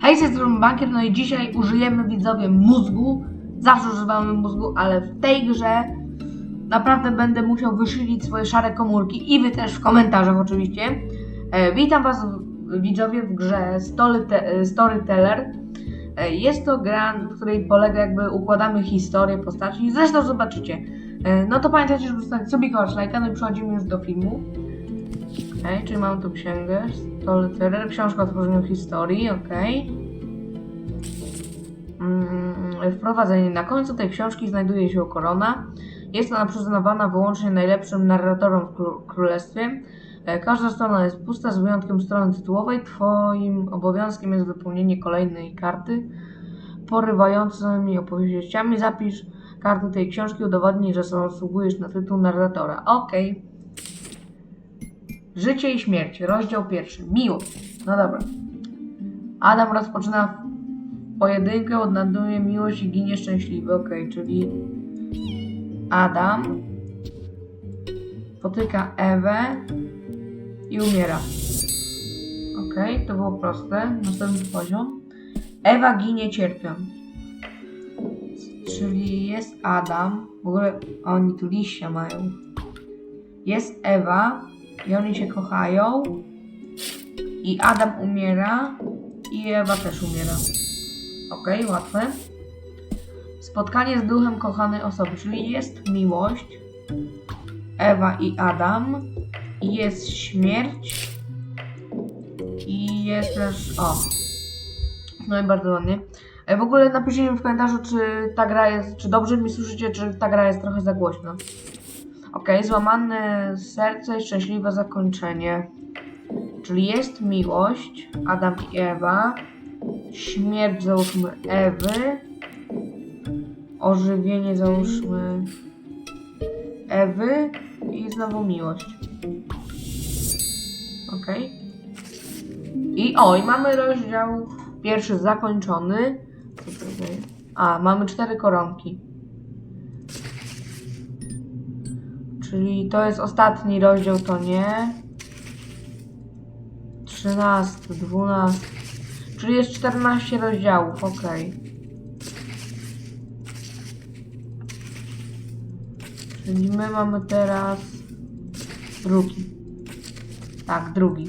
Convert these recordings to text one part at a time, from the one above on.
Hej, z Bankier, no i dzisiaj użyjemy widzowie mózgu. Zawsze używamy mózgu, ale w tej grze naprawdę będę musiał wyszylić swoje szare komórki i wy też w komentarzach oczywiście. E, witam was widzowie w grze e, Storyteller. E, jest to gra, w której polega jakby układamy historię postaci. Zresztą zobaczycie. E, no to pamiętajcie, żeby zostawić sobie kogoś lajka, no i przechodzimy już do filmu. Okej, czyli mamy tu księgę, Storyteller, książka o tworzeniu historii, okej. Mm, Wprowadzenie. Na końcu tej książki znajduje się korona. Jest ona przyznawana wyłącznie najlepszym narratorom w kró- królestwie. E, Każda strona jest pusta, z wyjątkiem strony tytułowej. Twoim obowiązkiem jest wypełnienie kolejnej karty porywającymi opowieściami. Zapisz karty tej książki, udowodnij, że zasługujesz na tytuł narratora. Okej. Życie i śmierć, rozdział pierwszy. Miłość. No dobra. Adam rozpoczyna pojedynkę, odnajduje miłość i ginie szczęśliwy. Okej, czyli Adam spotyka Ewę i umiera. Okej, to było proste. Następny poziom. Ewa ginie cierpiąc. Czyli jest Adam. W ogóle oni tu liścia mają. Jest Ewa i oni się kochają. I Adam umiera i Ewa też umiera. Okej, łatwe. Spotkanie z duchem kochanej osoby, czyli jest miłość, Ewa i Adam, jest śmierć, i jest też. O! No i bardzo ładnie. E, W ogóle napiszcie mi w komentarzu, czy ta gra jest. Czy dobrze mi słyszycie, czy ta gra jest trochę za głośno. Okej, złamane serce i szczęśliwe zakończenie. Czyli jest miłość, Adam i Ewa, śmierć załóżmy Ewy, ożywienie załóżmy Ewy i znowu miłość. Ok. I o, i mamy rozdział pierwszy zakończony. A, mamy cztery koronki. Czyli to jest ostatni rozdział, to nie. 13, 12. Czyli jest 14 rozdziałów, okej. Czyli my mamy teraz drugi. Tak, drugi.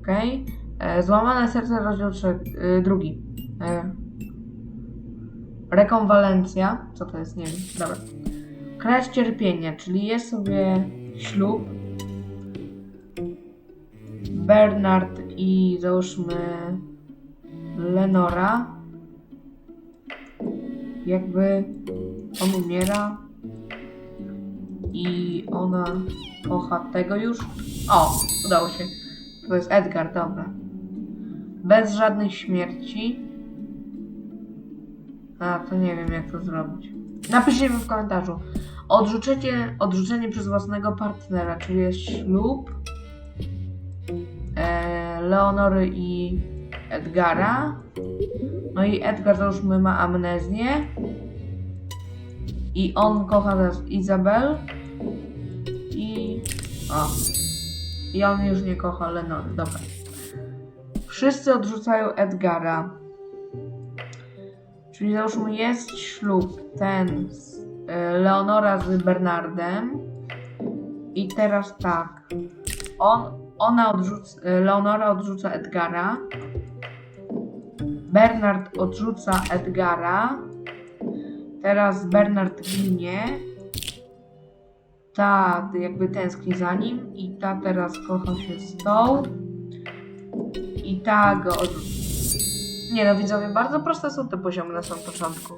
Okej. E, Złamane serce, rozdział trzeci, y, drugi. E, rekonwalencja. Co to jest? Nie wiem. Dobra. Kres cierpienia, czyli jest sobie ślub. Bernard i załóżmy Lenora. Jakby on umiera i ona kocha tego już. O, udało się. To jest Edgar, dobra. Bez żadnych śmierci. A, to nie wiem jak to zrobić. Napiszcie mi w komentarzu. Odrzucenie, odrzucenie przez własnego partnera, czyli jest ślub e, Leonory i Edgara. No i Edgar załóżmy ma amnezję. I on kocha teraz Izabel. I. O. I on już nie kocha Lenory. Dobra. Wszyscy odrzucają Edgara. Czyli załóżmy jest ślub ten z Leonora z Bernardem. I teraz tak. On, ona odrzuca, e, Leonora odrzuca Edgara. Bernard odrzuca Edgara. Teraz Bernard ginie. Ta jakby tęskni za nim i ta teraz kocha się z tą. I ta go odrzuca. Nie no widzowie, bardzo proste są te poziomy na samym początku.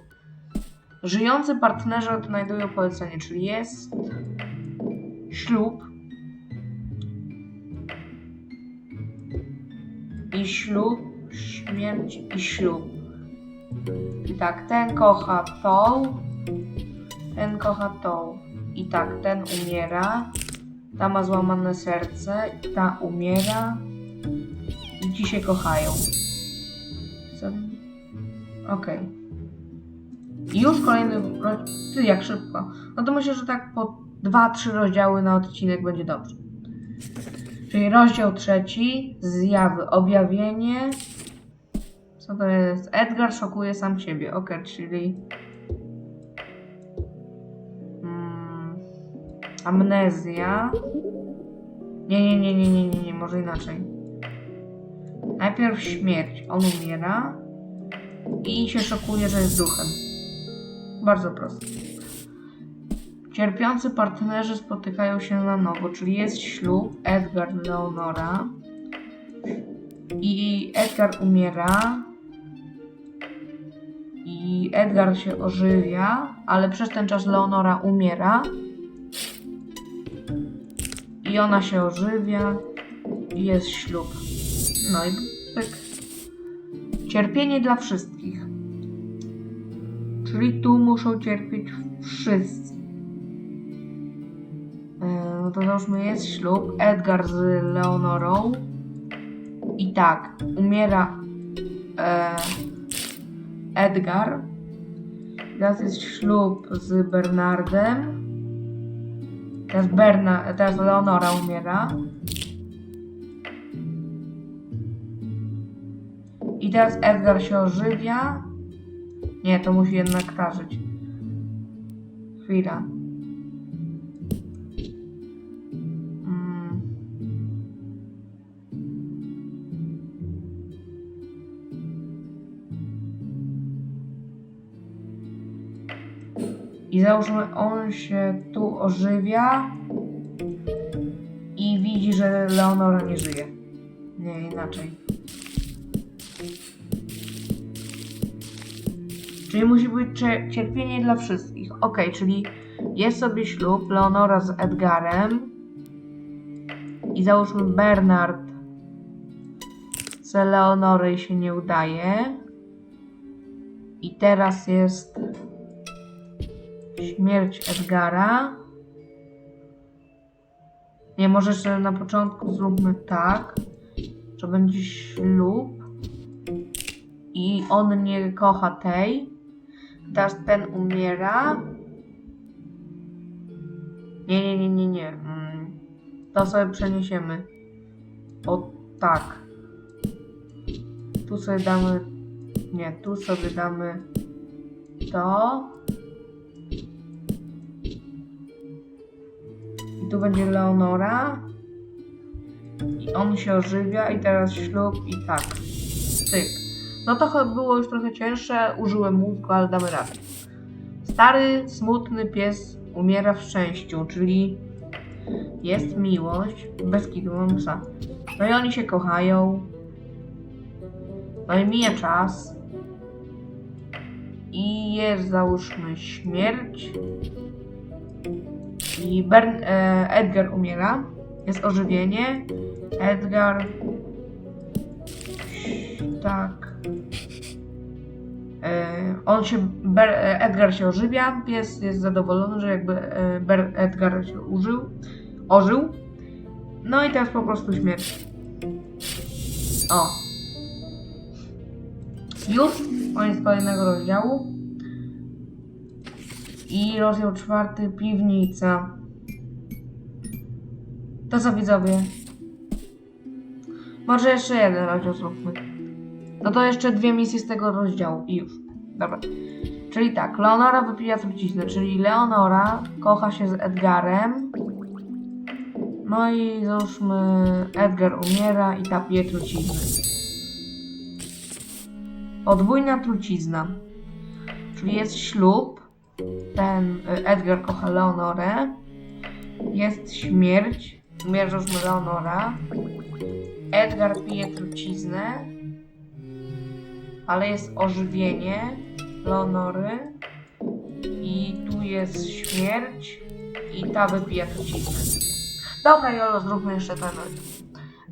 Żyjący partnerzy odnajdują polecenie, czyli jest ślub i ślub, śmierć i ślub. I tak, ten kocha tą, ten kocha tą. I tak, ten umiera, ta ma złamane serce, ta umiera i ci się kochają. Okej. I już kolejny. Ty, jak szybko. No to myślę, że tak po 2-3 rozdziały na odcinek będzie dobrze. Czyli rozdział trzeci, zjawy, objawienie, Co to jest? Edgar szokuje sam siebie. Ok, czyli... Mm, amnezja. Nie, nie, nie, nie, nie, nie, nie, może inaczej. Najpierw śmierć. On umiera. I się szokuje, że jest duchem. Bardzo proste. Cierpiący partnerzy spotykają się na nowo, czyli jest ślub Edgar Leonora i Edgar umiera i Edgar się ożywia, ale przez ten czas Leonora umiera i ona się ożywia i jest ślub. No i tak. Cierpienie dla wszystkich. Czyli tu muszą cierpieć wszyscy. E, No to załóżmy jest ślub Edgar z Leonorą. I tak, umiera e, Edgar. Teraz jest ślub z Bernardem. Teraz, Berna, teraz Leonora umiera. I teraz Edgar się ożywia. Nie, to musi jednak karzyć. Chwila. Mm. I załóżmy, on się tu ożywia i widzi, że Leonora nie żyje. Nie, inaczej. Czyli musi być cie- cierpienie dla wszystkich. Ok, czyli jest sobie ślub Leonora z Edgarem i załóżmy Bernard chce Leonory się nie udaje. I teraz jest śmierć Edgara. Nie, może jeszcze na początku zróbmy tak, że będzie ślub i on nie kocha tej. Ten umiera. Nie, nie, nie, nie, nie. Mm, To sobie przeniesiemy. O tak. Tu sobie damy. Nie, tu sobie damy to. I tu będzie Leonora. I on się ożywia i teraz ślub i tak. Styk. No to było już trochę cięższe, użyłem mózgu, ale damy radę. Stary, smutny pies umiera w szczęściu, czyli jest miłość, bez kitu psa. No i oni się kochają. No i mija czas. I jest załóżmy śmierć. I Bern, e, Edgar umiera. Jest ożywienie. Edgar. On się, Ber, e, Edgar się ożywia, pies jest zadowolony, że jakby e, Ber, Edgar się użył, ożył. No i teraz po prostu śmierć. O. Już, koniec kolejnego rozdziału. I rozdział czwarty, piwnica. To co widzowie? Może jeszcze jeden rozdział zróbmy. No to jeszcze dwie misje z tego rozdziału i już. Dobra. Czyli tak, Leonora wypija truciznę, czyli Leonora kocha się z Edgarem. No i załóżmy, Edgar umiera i ta pije truciznę. Podwójna trucizna. Czyli jest ślub. Ten y, Edgar kocha Leonorę. Jest śmierć. Umiera załóżmy Leonora. Edgar pije truciznę ale jest ożywienie Leonory i tu jest śmierć i ta wypija truciznę. Dobra, Jolo, zróbmy jeszcze ten.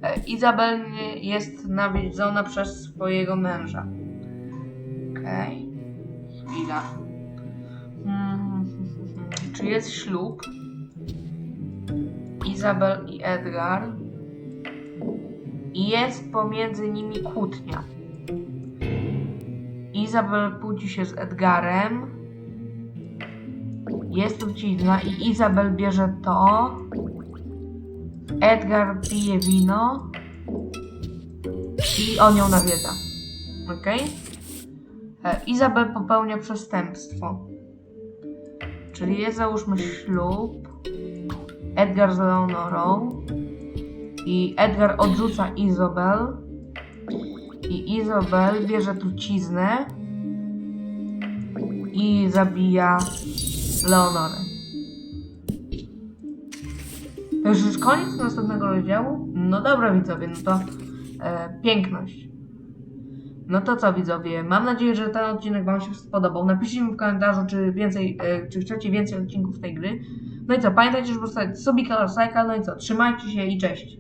E, Izabel jest nawiedzona przez swojego męża. Okej. Chwila. Mm, Czy jest ślub? Izabel i Edgar. I jest pomiędzy nimi kłótnia. Izabel budzi się z Edgarem. Jest trucizna i Izabel bierze to. Edgar pije wino. I on ją nawiedza. Okej. E, Izabel popełnia przestępstwo. Czyli jest załóżmy ślub. Edgar z Leonorą. I Edgar odrzuca Izabel. I Izabel bierze truciznę. I zabija Leonorę. To już koniec następnego rozdziału? No dobra widzowie, no to e, piękność. No to co widzowie, mam nadzieję, że ten odcinek Wam się spodobał. Napiszcie mi w komentarzu, czy więcej, e, czy chcecie więcej odcinków tej gry. No i co, pamiętajcie, żeby zostawić subika, lajka, no i co, trzymajcie się i cześć.